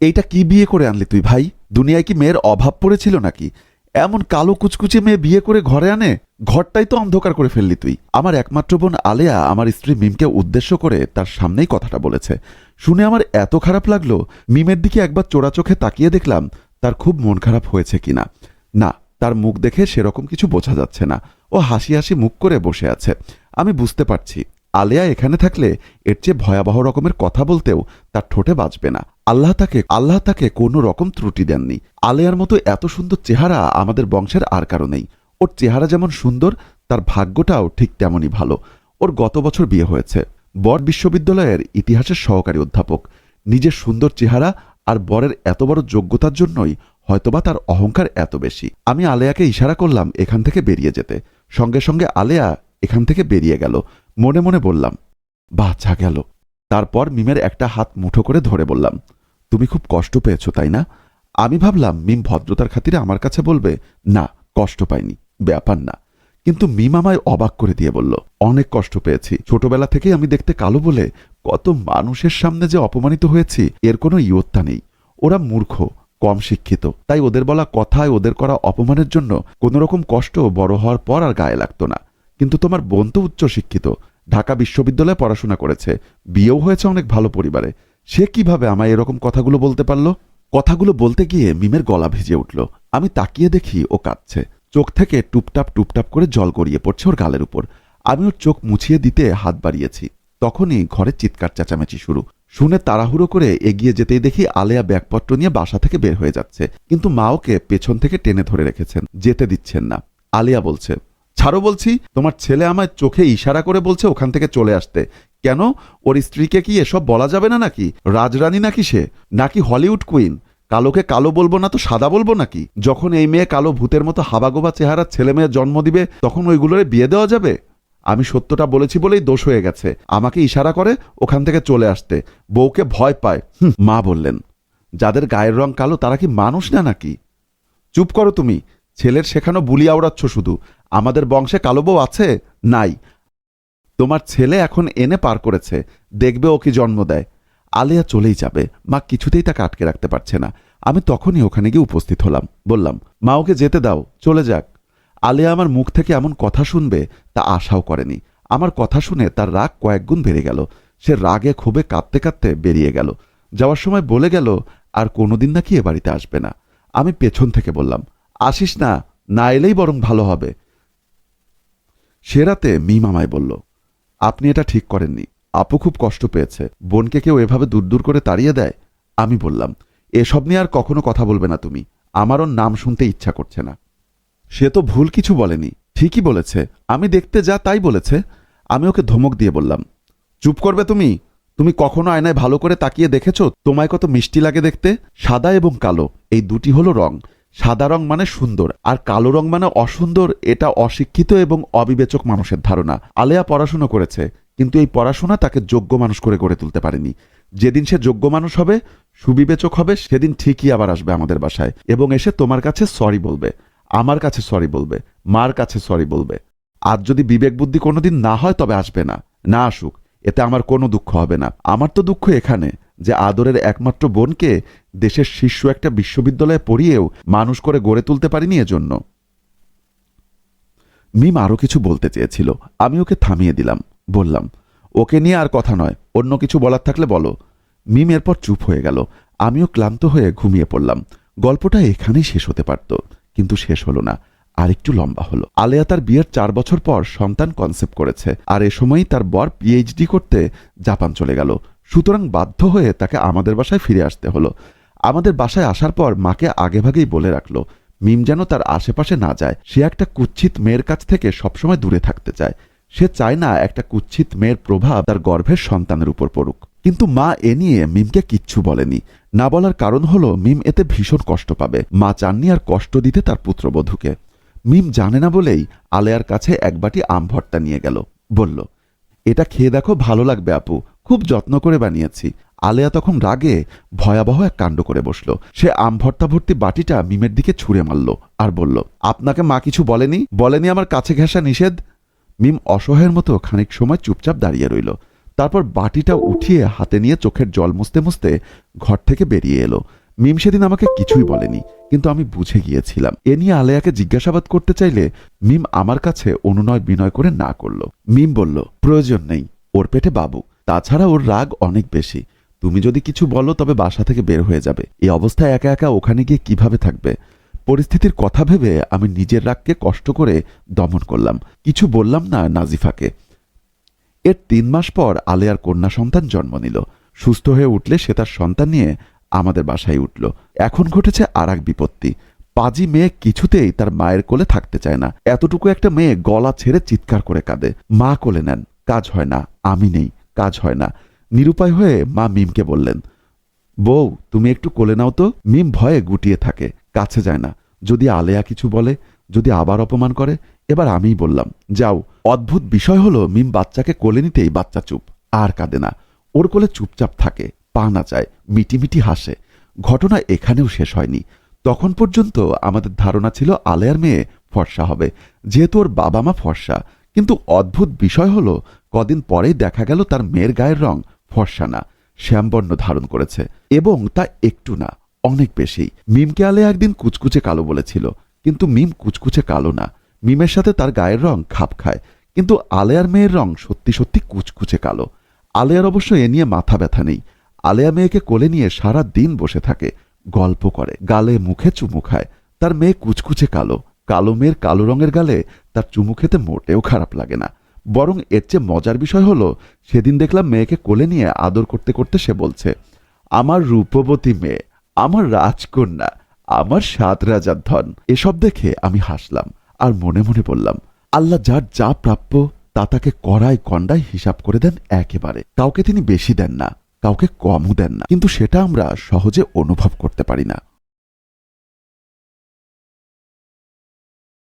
এইটা কি বিয়ে করে আনলি তুই, ভাই? দুনিয়ায় কি মেয়ের অভাব পড়েছিল নাকি? এমন কালো কুচকুচে মেয়ে বিয়ে করে ঘরে আনে? ঘরটাই তো অন্ধকার করে ফেললি তুই। আমার একমাত্র বোন আলেয়া, আমার স্ত্রী মিমকে উদ্দেশ্য করে তার সামনেই কথাটা বলেছে। শুনে আমার এত খারাপ লাগল, মিমের দিকে একবার চোরা চোখে তাকিয়ে দেখলাম, তার খুব মন খারাপ হয়েছে কিনা। না, তার মুখ দেখে সেরকম কিছু বোঝা যাচ্ছে না। ও হাসি হাসি মুখ করে বসে আছে। আমি বুঝতে পারছি। আলেয়া এখানে থাকলে এর চেয়ে ভয়াবহ রকমের কথা বলতেও তার ঠোঁটে বাঁচবে না। আল্লাহ তাকে আল্লাহ তাকে কোনো রকম ত্রুটি দেননি। আলেয়ার মতো এত সুন্দর চেহারা আমাদের বংশের আর কারও নেই। ওর চেহারা যেমন সুন্দর, তার ভাগ্যটাও ঠিক তেমনই ভালো। ওর গত বছর বিয়ে হয়েছে। বর বিশ্ববিদ্যালয়ের ইতিহাসের সহকারী অধ্যাপক। নিজের সুন্দর চেহারা আর বরের এত বড় যোগ্যতার জন্যই হয়তোবা তার অহংকার এত বেশি। আমি আলেয়াকে ইশারা করলাম এখান থেকে বেরিয়ে যেতে। সঙ্গে সঙ্গে আলেয়া এখান থেকে বেরিয়ে গেল। মনে মনে বললাম বাচ্চা গেল। তারপর মিমের একটা হাত মুঠো করে ধরে বললাম, তুমি খুব কষ্ট পেয়েছ, তাই না? আমি ভাবলাম, মিম ভদ্রতার খাতিরে আমার কাছে বলবে, না, কষ্ট পাইনি, ব্যাপার না। কিন্তু মিম আমায় অবাক করে দিয়ে বলল, অনেক কষ্ট পেয়েছি। ছোটবেলা থেকেই আমি দেখতে কালো বলে কত মানুষের সামনে যে অপমানিত হয়েছি, এর কোনো ইয়ত্তা নেই। ওরা মূর্খ, কম শিক্ষিত, তাই ওদের বলা কথায় ওদের করা অপমানের জন্য কোনো রকম কষ্ট বড় হওয়ার পর আর গায়ে লাগতো না। কিন্তু তোমার বোন তো উচ্চ শিক্ষিত ঢাকা বিশ্ববিদ্যালয়ে পড়াশোনা করেছে। বিয়েও হয়েছে অনেক ভালো পরিবারে। সে কীভাবে আমায় এরকম কথাগুলো বলতে পারল? কথাগুলো বলতে গিয়ে মিমের গলা ভিজে উঠল। আমি তাকিয়ে দেখি ও কাঁদছে। চোখ থেকে টুপটাপ টুপটাপ করে জল গড়িয়ে পড়ছে ওর গালের উপর। আমি ওর চোখ মুছিয়ে দিতে হাত বাড়িয়েছি। তখনই ঘরে চিৎকার চেঁচামেচি শুরু। শুনে তাড়াহুড়ো করে এগিয়ে যেতেই দেখি আলেয়া ব্যাগপত্র নিয়ে বাসা থেকে বের হয়ে যাচ্ছে। কিন্তু মা ওকে পেছন থেকে টেনে ধরে রেখেছেন। যেতে দিচ্ছেন না। আলিয়া বলছে ছাড়ো বলছি, তোমার ছেলে আমায় চোখে ইশারা করে বলছে ওখান থেকে চলে আসতে। কেন? ওর স্ত্রীকে কি এসব বলা যাবে না নাকি? রাজরানী নাকি সে? নাকি হলিউড কুইন? কালোকে কালো বলব না তো সাদা বলব নাকি? যখন এই মেয়ে কালো ভূতের মতো হাবাগোবা চেহারার ছেলে মেয়ে জন্ম দিবে, তখন ওইগুলোরে বিয়ে দেওয়া যাবে? আমি সত্যটা বলেছি বলেই দোষ হয়ে গেছে। আমাকে ইশারা করে ওখান থেকে চলে আসতে। বউকে ভয় পায়। মা বললেন। যাদের গায়ের রং কালো, তারা কি মানুষ না নাকি? চুপ করো তুমি। ছেলের শেখানো বুলি আওড়াচ্ছ শুধু। আমাদের বংশে কালো বউ আছে? নাই। তোমার ছেলে এখন এনে পার করেছে। দেখবে ও কি জন্ম দেয়। আলেয়া চলেই যাবে। মা কিছুতেই তাকে আটকে রাখতে পারছে না। আমি তখনই ওখানে গিয়ে উপস্থিত হলাম। বললাম, মা, ওকে যেতে দাও। চলে যাক। আলেয়া আমার মুখ থেকে এমন কথা শুনবে, তা আশাও করেনি। আমার কথা শুনে তার রাগ কয়েকগুণ বেড়ে গেল। সে রাগে ক্ষোভে কাঁদতে কাঁদতে বেরিয়ে গেল। যাওয়ার সময় বলে গেল, আর কোনোদিন নাকি এ বাড়িতে আসবে না। আমি পেছন থেকে বললাম আসিস না না এলেই বরং ভালো হবে। সে রাতে মিম আমায় বলল, আপনি এটা ঠিক করেননি। আপু খুব কষ্ট পেয়েছে। বোনকে কেউ এভাবে দূর দূর করে তাড়িয়ে দেয়? আমি বললাম, এসব নিয়ে আর কখনো কথা বলবে না তুমি। আমারও নাম শুনতে ইচ্ছা করছে না। সে তো ভুল কিছু বলেনি। ঠিকই বলেছে। আমি দেখতে যা তাই বলেছে। আমি ওকে ধমক দিয়ে বললাম, চুপ করবে তুমি? তুমি কখনো আয়নায় ভালো করে তাকিয়ে দেখেছ? তোমায় কত মিষ্টি লাগে দেখতে? সাদা এবং কালো। এই দুটি হলো রং। সাদা রং মানে সুন্দর, আর কালো রং মানে অসুন্দর, এটা অশিক্ষিত এবং অবিবেচক মানুষের ধারণা। আলেয়া পড়াশুনো করেছে, কিন্তু এই পড়াশোনা তাকে যোগ্য মানুষ করে গড়ে তুলতে পারেনি। যেদিন সে যোগ্য মানুষ হবে, সুবিবেচক হবে, সেদিন ঠিকই আবার আসবে আমাদের বাসায়, এবং এসে তোমার কাছে সরি বলবে, আমার কাছে সরি বলবে, মার কাছে সরি বলবে। আর যদি বিবেক বুদ্ধি কোনোদিন না হয়, তবে আসবে না। না আসুক, এতে আমার কোনো দুঃখ হবে না। আমার তো দুঃখ এখানে। যে আদরের একমাত্র বোনকে দেশের শীর্ষ একটা বিশ্ববিদ্যালয়ে পড়িয়েও মানুষ করে গড়ে তুলতে পারিনি এজন্য। মিম আরও কিছু বলতে চেয়েছিল। আমি ওকে থামিয়ে দিলাম। বললাম, ওকে নিয়ে আর কথা নয়, অন্য কিছু বলার থাকলে বলো। মিম এরপর চুপ হয়ে গেল। আমিও ক্লান্ত হয়ে ঘুমিয়ে পড়লাম। গল্পটা এখানেই শেষ হতে পারত, কিন্তু শেষ হলো না আরেকটু লম্বা হলো। আলেয়া তার বিয়ের চার বছর পর সন্তান কনসেপ্ট করেছে, আর এ সময়ই তার বর পিএইচডি করতে জাপান চলে গেল। সুতরাং বাধ্য হয়ে তাকে আমাদের বাসায় ফিরে আসতে হলো। আমাদের বাসায় আসার পর মাকে আগেভাগেই বলে রাখল, মিম যেন তার আশেপাশে না যায়। সে একটা কুচ্ছিত মেয়ের কাছ থেকে সবসময় দূরে থাকতে চায়। সে চায় না একটা কুচ্ছিত মেয়ের প্রভাব তার গর্ভের সন্তানের উপর পড়ুক। কিন্তু মা এ নিয়ে মিমকে কিচ্ছু বলেনি। না বলার কারণ হলো, মিম এতে ভীষণ কষ্ট পাবে। মা চাননি আর কষ্ট দিতে তার পুত্রবধূকে। মিম জানে না বলেই আলেয়ার কাছে এক বাটি আম ভর্তা নিয়ে গেল। বলল, এটা খেয়ে দেখো, ভালো লাগবে আপু। খুব যত্ন করে বানিয়েছি। আলেয়া তখন রাগে ভয়াবহ এক কাণ্ড করে বসল। সে আম ভর্তা ভর্তি বাটিটা মিমের দিকে ছুঁড়ে মারল আর বলল, আপনাকে মা কিছু বলেনি? বলেনি আমার কাছে ঘেঁষা নিষেধ? মিম অসহায়ের মতো খানিক সময় চুপচাপ দাঁড়িয়ে রইল। তারপর বাটিটা উঠিয়ে হাতে নিয়ে চোখের জল মুছতে মুছতে ঘর থেকে বেরিয়ে এলো। মিম সেদিন আমাকে কিছুই বলেনি, কিন্তু আমি বুঝে গিয়েছিলাম। এ নিয়ে আলেয়াকে জিজ্ঞাসাবাদ করতে চাইলে মিম আমার কাছে অনুনয় বিনয় করে না করল। মিম বলল, প্রয়োজন নেই, ওর পেটে বাবু। তাছাড়া ওর রাগ অনেক বেশি। তুমি যদি কিছু বলো, তবে বাসা থেকে বের হয়ে যাবে। এই অবস্থায় একা একা ওখানে গিয়ে কীভাবে থাকবে? পরিস্থিতির কথা ভেবে আমি নিজের রাগকে কষ্ট করে দমন করলাম। কিছু বললাম না নাজিফাকে। এর তিন মাস পর আলেয়ার কন্যা সন্তান জন্ম নিল। সুস্থ হয়ে উঠলে সে তার সন্তান নিয়ে আমাদের বাসায় উঠল। এখন ঘটেছে আর এক বিপত্তি। পাজি মেয়ে কিছুতেই তার মায়ের কোলে থাকতে চায় না। এতটুকু একটা মেয়ে গলা ছেড়ে চিৎকার করে কাঁদে। মা কোলে নেন। কাজ হয় না। আমি নেই। কাজ হয় না। নিরুপায় হয়ে মা মিমকে বললেন, বউ, তুমি একটু কোলে নাও তো। মিম ভয়ে গুটিয়ে থাকে, কাছে যায় না। যদি আলেয়া কিছু বলে, যদি আবার অপমান করে, এবার আমিই বললাম, যাও। অদ্ভুত বিষয় হলো, মিম বাচ্চাকে কোলে নিতেই বাচ্চা চুপ, আর কাঁদে না। ওর কোলে চুপচাপ থাকে, পা নাচায় মিটিমিটি হাসে। ঘটনা এখানেও শেষ হয়নি। তখন পর্যন্ত আমাদের ধারণা ছিল আলেয়ার মেয়ে ফর্সা হবে, যেহেতু ওর বাবা মা ফর্সা। কিন্তু অদ্ভুত বিষয় হলো, কদিন পরেই দেখা গেল তার মেয়ের গায়ের রং ফর্সা না শ্যামবর্ণ ধারণ করেছে। এবং তা একটু না, অনেক বেশি। মিমকে আলে একদিন কুচকুচে কালো বলেছিল, কিন্তু মিম কুচকুচে কালো না। মিমের সাথে তার গায়ের রং খাপ খায়, কিন্তু আলেয়ার মেয়ের রং সত্যি সত্যি কুচকুচে কালো। আলেয়ার অবশ্য এ নিয়ে মাথা ব্যথা নেই। আলেয়া মেয়েকে কোলে নিয়ে সারা দিন বসে থাকে, গল্প করে, গালে মুখে চুমু খায়। তার মেয়ে কুচকুচে কালো। কালো মেয়ের কালো রঙের গালে তার চুমু খেতে মোটেও খারাপ লাগে না। বরং এর চেয়ে মজার বিষয় হলো, সেদিন দেখলাম মেয়েকে কোলে নিয়ে আদর করতে করতে সে বলছে, আমার রূপবতী মেয়ে, আমার রাজকন্যা, আমার সাত রাজার ধন। এসব দেখে আমি হাসলাম আর মনে মনে বললাম, আল্লাহ যার যা প্রাপ্য তা তাকে কড়ায় কন্ডায় হিসাব করে দেন একেবারে। কাউকে তিনি বেশি দেন না, কাউকে কমও দেন না। কিন্তু সেটা আমরা সহজে অনুভব করতে পারি না।